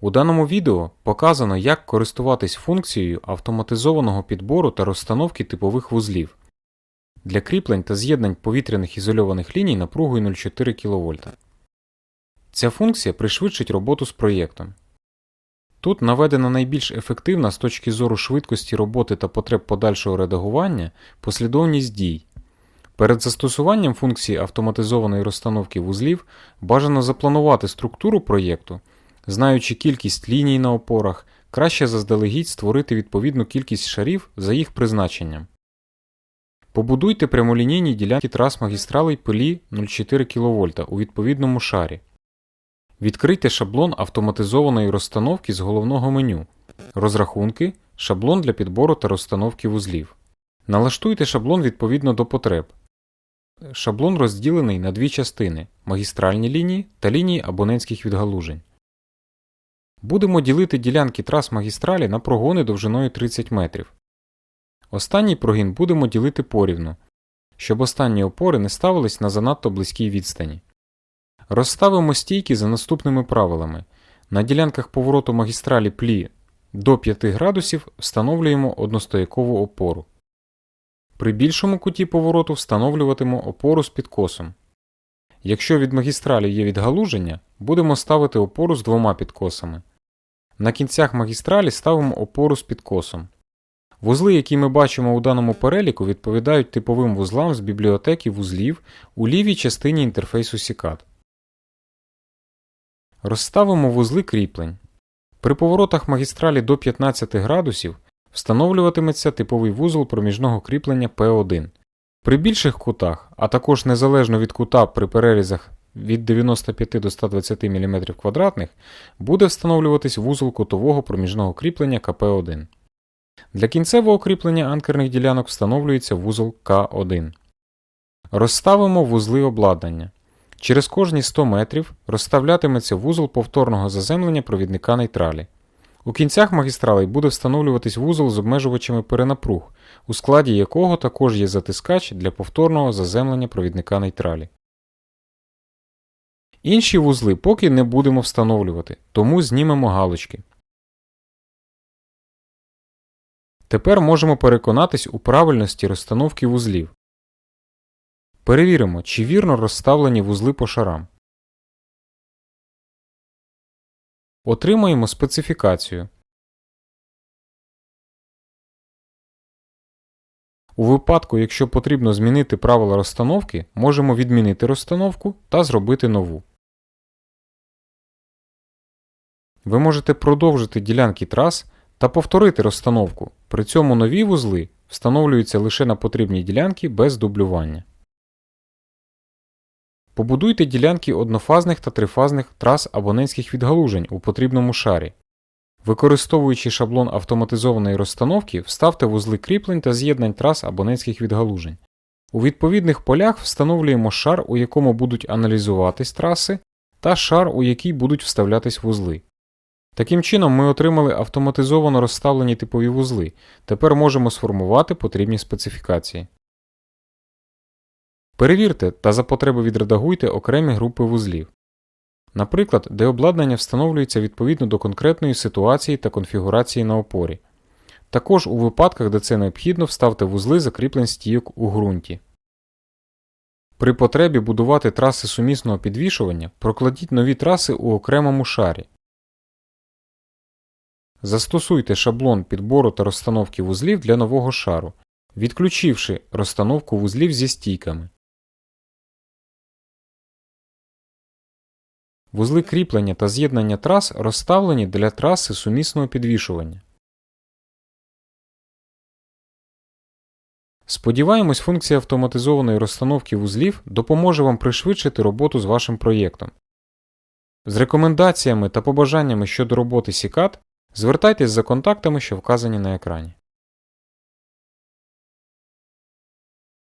У даному відео показано, як користуватись функцією автоматизованого підбору та розстановки типових вузлів для кріплень та з'єднань повітряних ізольованих ліній напругою 0,4 кВт. Ця функція пришвидшить роботу з проєктом. Тут наведена найбільш ефективна з точки зору швидкості роботи та потреб подальшого редагування послідовність дій. Перед застосуванням функції автоматизованої розстановки вузлів бажано запланувати структуру проєкту, знаючи кількість ліній на опорах, краще заздалегідь створити відповідну кількість шарів за їх призначенням. Побудуйте прямолінійні ділянки трас магістралей пилі 0,4 кВт у відповідному шарі. Відкрийте шаблон автоматизованої розстановки з головного меню. Розрахунки, шаблон для підбору та розстановки вузлів. Налаштуйте шаблон відповідно до потреб. Шаблон розділений на дві частини магістральні лінії та лінії абонентських відгалужень. Будемо ділити ділянки трас магістралі на прогони довжиною 30 метрів. Останній прогін будемо ділити порівну, щоб останні опори не ставились на занадто близькій відстані. Розставимо стійки за наступними правилами. На ділянках повороту магістралі плі до 5 градусів встановлюємо одностоякову опору. При більшому куті повороту встановлюватимемо опору з підкосом. Якщо від магістралі є відгалуження, будемо ставити опору з двома підкосами. На кінцях магістралі ставимо опору з підкосом. Вузли, які ми бачимо у даному переліку, відповідають типовим вузлам з бібліотеки вузлів у лівій частині інтерфейсу SICAD. Розставимо вузли кріплень. При поворотах магістралі до 15 градусів встановлюватиметься типовий вузол проміжного кріплення P1. При більших кутах, а також незалежно від кута при перерізах від 95 до 120 мм квадратних, буде встановлюватись вузол кутового проміжного кріплення КП1. Для кінцевого кріплення анкерних ділянок встановлюється вузол К1. Розставимо вузли обладнання. Через кожні 100 метрів розставлятиметься вузол повторного заземлення провідника нейтралі. У кінцях магістралей буде встановлюватись вузол з обмежувачами перенапруг, у складі якого також є затискач для повторного заземлення провідника нейтралі. Інші вузли поки не будемо встановлювати, тому знімемо галочки. Тепер можемо переконатись у правильності розстановки вузлів. Перевіримо, чи вірно розставлені вузли по шарам. Отримаємо специфікацію. У випадку, якщо потрібно змінити правила розстановки, можемо відмінити розстановку та зробити нову. Ви можете продовжити ділянки трас та повторити розстановку. При цьому нові вузли встановлюються лише на потрібні ділянки без дублювання. Побудуйте ділянки однофазних та трифазних трас абонентських відгалужень у потрібному шарі. Використовуючи шаблон автоматизованої розстановки, вставте вузли кріплень та з'єднань трас абонентських відгалужень. У відповідних полях встановлюємо шар, у якому будуть аналізуватись траси, та шар, у який будуть вставлятись вузли. Таким чином, ми отримали автоматизовано розставлені типові вузли. Тепер можемо сформувати потрібні специфікації. Перевірте та за потреби відредагуйте окремі групи вузлів. Наприклад, де обладнання встановлюється відповідно до конкретної ситуації та конфігурації на опорі. Також у випадках, де це необхідно, вставте вузли закріплень стійок у ґрунті. При потребі будувати траси сумісного підвішування прокладіть нові траси у окремому шарі. Застосуйте шаблон підбору та розстановки вузлів для нового шару, відключивши розстановку вузлів зі стійками. Вузли кріплення та з'єднання трас розставлені для траси сумісного підвішування. Сподіваємось, функція автоматизованої розстановки вузлів допоможе вам пришвидшити роботу з вашим проєктом. З рекомендаціями та побажаннями щодо роботи SICAD звертайтесь за контактами, що вказані на екрані.